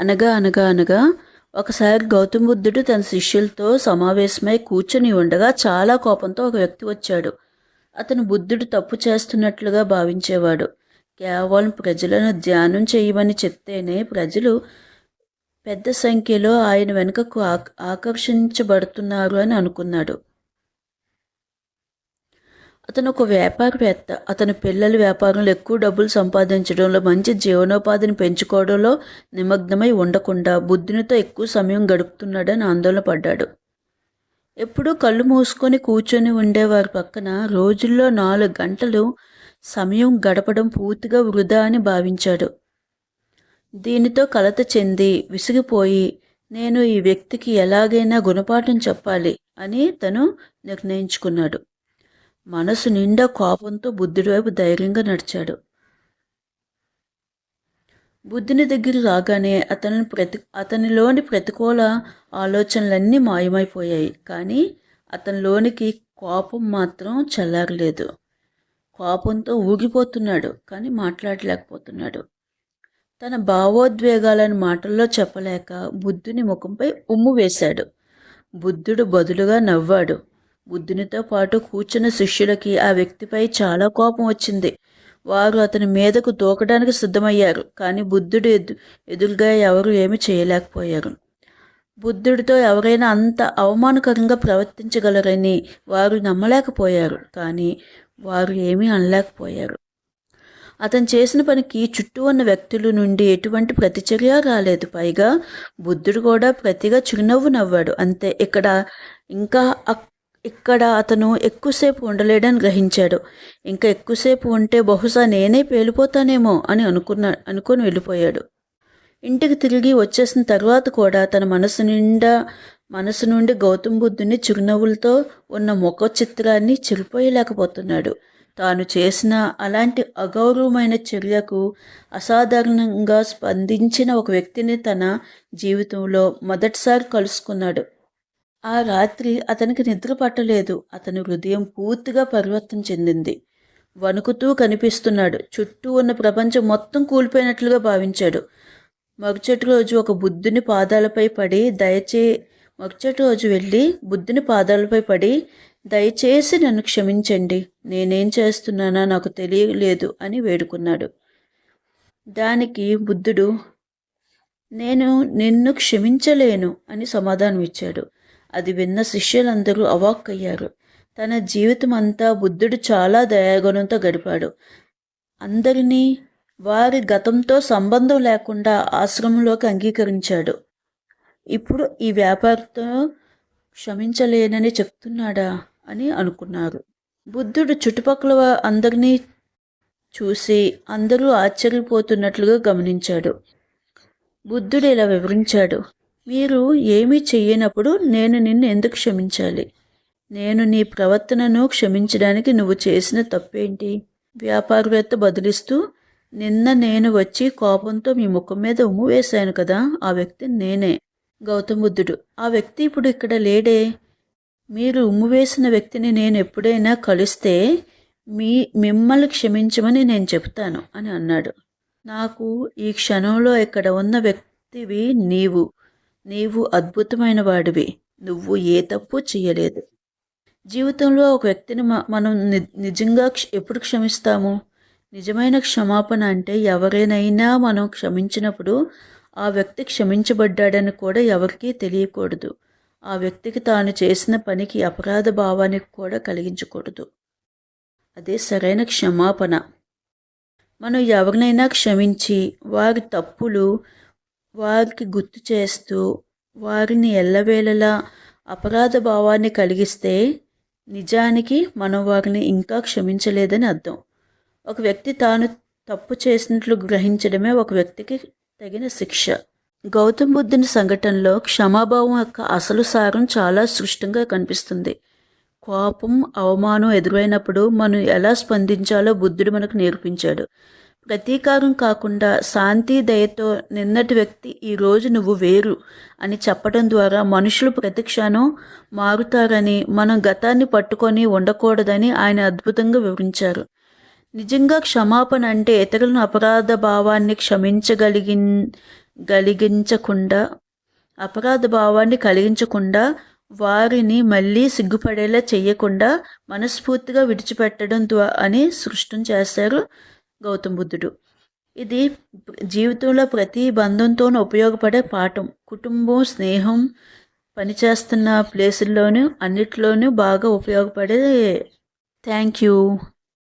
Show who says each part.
Speaker 1: అనగా అనగా అనగా ఒకసారి గౌతమ బుద్ధుడు తన శిష్యులతో సమావేశమై కూర్చొని ఉండగా చాలా కోపంతో ఒక వ్యక్తి వచ్చాడు. అతను బుద్ధుడు తప్పు చేస్తున్నట్లుగా భావించేవాడు. కేవలం ప్రజలను ధ్యానం చేయమని చెప్తేనే ప్రజలు పెద్ద సంఖ్యలో ఆయన వెనుకకు ఆక్- ఆకర్షించబడుతున్నారు అని అనుకున్నాడు. అతను ఒక వ్యాపారవేత్త. అతని పిల్లల వ్యాపారంలో ఎక్కువ డబ్బులు సంపాదించడంలో మంచి జీవనోపాధిని పెంచుకోవడంలో నిమగ్నమై ఉండకుండా బుద్ధునితో ఎక్కువ సమయం గడుపుతున్నాడని ఆందోళన పడ్డాడు. ఎప్పుడూ కళ్ళు మూసుకొని కూర్చొని ఉండేవారి పక్కన రోజుల్లో నాలుగు గంటలు సమయం గడపడం పూర్తిగా వృధా అని భావించాడు. దీనితో కలత చెంది విసిగిపోయి నేను ఈ వ్యక్తికి ఎలాగైనా గుణపాఠం చెప్పాలి అని తను నిర్ణయించుకున్నాడు. మనసు నిండా కోపంతో బుద్ధుడి వైపు ధైర్యంగా నడిచాడు. బుద్ధుని దగ్గర రాగానే అతని ప్రతి అతనిలోని ప్రతికూల ఆలోచనలన్నీ మాయమైపోయాయి. కానీ అతనిలోనికి కోపం మాత్రం చల్లారలేదు. కోపంతో ఊగిపోతున్నాడు కానీ మాట్లాడలేకపోతున్నాడు. తన భావోద్వేగాలను మాటల్లో చెప్పలేక బుద్ధుని ముఖంపై ఉమ్ము వేశాడు. బుద్ధుడు బదులుగా నవ్వాడు. బుద్ధునితో పాటు కూర్చున్న శిష్యులకి ఆ వ్యక్తిపై చాలా కోపం వచ్చింది. వారు అతని మీదకు దూకడానికి సిద్ధమయ్యారు కానీ బుద్ధుడు ఎదు ఎదురుగా ఎవరు ఏమి చేయలేకపోయారు. బుద్ధుడితో ఎవరైనా అంత అవమానకరంగా ప్రవర్తించగలరని వారు నమ్మలేకపోయారు కానీ వారు ఏమీ అనలేకపోయారు. అతను చేసిన పనికి చుట్టూ ఉన్న వ్యక్తుల నుండి ఎటువంటి ప్రతిచర్య రాలేదు. పైగా బుద్ధుడు కూడా ప్రతిగా చిరునవ్వు నవ్వాడు. అంతే ఇక్కడ ఇంకా అక్- ఇక్కడ అతను ఎక్కువసేపు ఉండలేడని గ్రహించాడు. ఇంకా ఎక్కువసేపు ఉంటే బహుశా నేనే పేలిపోతానేమో అని అనుకున్నా అనుకొని వెళ్ళిపోయాడు. ఇంటికి తిరిగి వచ్చేసిన తర్వాత కూడా తన మనసు నిండా మనసు నుండి గౌతమ్ బుద్ధుని చిరునవ్వులతో ఉన్న ముఖ చిత్రాన్ని చిరిపోయలేకపోతున్నాడు. తాను చేసిన అలాంటి అగౌరవమైన చర్యకు అసాధారణంగా స్పందించిన ఒక వ్యక్తిని తన జీవితంలో మొదటిసారి కలుసుకున్నాడు. ఆ రాత్రి అతనికి నిద్ర పట్టలేదు. అతని హృదయం పూర్తిగా పరివర్తన చెందింది. వణుకుతూ కనిపిస్తున్నాడు. చుట్టూ ఉన్న ప్రపంచం మొత్తం కూలిపోయినట్లుగా భావించాడు. మరుసటి రోజు ఒక బుద్ధుని పాదాలపై పడి దయచే మరుసటి రోజు వెళ్ళి బుద్ధుని పాదాలపై పడి దయచేసి నన్ను క్షమించండి. నేనేం చేస్తున్నానో నాకు తెలియలేదు అని వేడుకున్నాడు. దానికి బుద్ధుడు నేను నిన్ను క్షమించలేను అని సమాధానం ఇచ్చాడు అది విన్న శిష్యులందరూ అవాక్కయ్యారు. తన జీవితం అంతా బుద్ధుడు చాలా దయాగుణంతో గడిపాడు. అందరినీ వారి గతంతో సంబంధం లేకుండా ఆశ్రమంలోకి అంగీకరించాడు. ఇప్పుడు ఈ వ్యాపారితో క్షమించలేనని చెప్తున్నాడా అని అనుకున్నారు. బుద్ధుడు చుట్టుపక్కల అందరినీ చూసి అందరూ ఆశ్చర్యపోతున్నట్లుగా గమనించాడు. బుద్ధుడు ఇలా వివరించాడు. మీరు ఏమీ చెయ్యనప్పుడు నేను నిన్ను ఎందుకు క్షమించాలి? నేను నీ ప్రవర్తనను క్షమించడానికి నువ్వు చేసిన తప్పేంటి? వ్యాపారవేత్త బదిలిస్తూ నిన్న నేను వచ్చి కోపంతో మీ ముఖం మీద ఉమ్ము వేశాను కదా ఆ వ్యక్తి నేనే. గౌతమ్ బుద్ధుడు ఆ వ్యక్తి ఇప్పుడు ఇక్కడ లేడే? మీరు ఉమ్ము వేసిన వ్యక్తిని నేను ఎప్పుడైనా కలిస్తే మీ మిమ్మల్ని క్షమించమని నేను చెప్తాను అని అన్నాడు. నాకు ఈ క్షణంలో ఇక్కడ ఉన్న వ్యక్తివి నీవు. నీవు అద్భుతమైన వాడివి నువ్వు ఏ తప్పు చేయలేదు జీవితంలో ఒక వ్యక్తిని మ- మనం ని- నిజంగా క్ష- ఎప్పుడు క్షమిస్తాము? నిజమైన క్షమాపణ అంటే ఎవరైనా మనం క్షమించినప్పుడు ఆ వ్యక్తి క్షమించబడ్డాడని కూడా ఎవరికీ తెలియకూడదు. ఆ వ్యక్తికి తాను చేసిన పనికి అపరాధ భావానికి కూడా కలిగించకూడదు. అదే సరైన క్షమాపణ. మనం ఎవరినైనా క్షమించి వారి తప్పులు వారికి గుర్తు చేస్తూ వారిని ఎల్లవేళలా అపరాధ భావాన్ని కలిగిస్తే నిజానికి మనం వారిని ఇంకా క్షమించలేదని అర్థం. ఒక వ్యక్తి తాను తప్పు చేసినట్లు గ్రహించడమే ఒక వ్యక్తికి తగిన శిక్ష. గౌతమ్ బుద్ధుని సంఘటనలో క్షమాభావం యొక్క అసలు సారం చాలా స్పష్టంగా కనిపిస్తుంది. కోపం అవమానం ఎదురైనప్పుడు మనం ఎలా స్పందించాలో బుద్ధుడు మనకు నేర్పించాడు. ప్రతీకారం కాకుండా శాంతి దయతో నిన్నటి వ్యక్తి ఈ రోజు నువ్వు వేరు అని చెప్పడం ద్వారా మనుషులు ప్రతిక్షణం మారుతారని మనం గతాన్ని పట్టుకొని ఉండకూడదని ఆయన అద్భుతంగా వివరించారు. నిజంగా క్షమాపణ అంటే ఇతరులను అపరాధ భావాన్ని క్షమించగలిగి కలిగించకుండా అపరాధ భావాన్ని కలిగించకుండా వారిని మళ్ళీ సిగ్గుపడేలా చేయకుండా మనస్ఫూర్తిగా విడిచిపెట్టడం ద్వారా అని సృష్టం చేశారు గౌతమ్ బుద్ధుడు. ఇది జీవితంలో ప్రతి బంధంతోనూ ఉపయోగపడే పాఠం. కుటుంబం స్నేహం పనిచేస్తున్న ప్లేసుల్లోనూ అన్నిట్లోనూ బాగా ఉపయోగపడే. Thank you.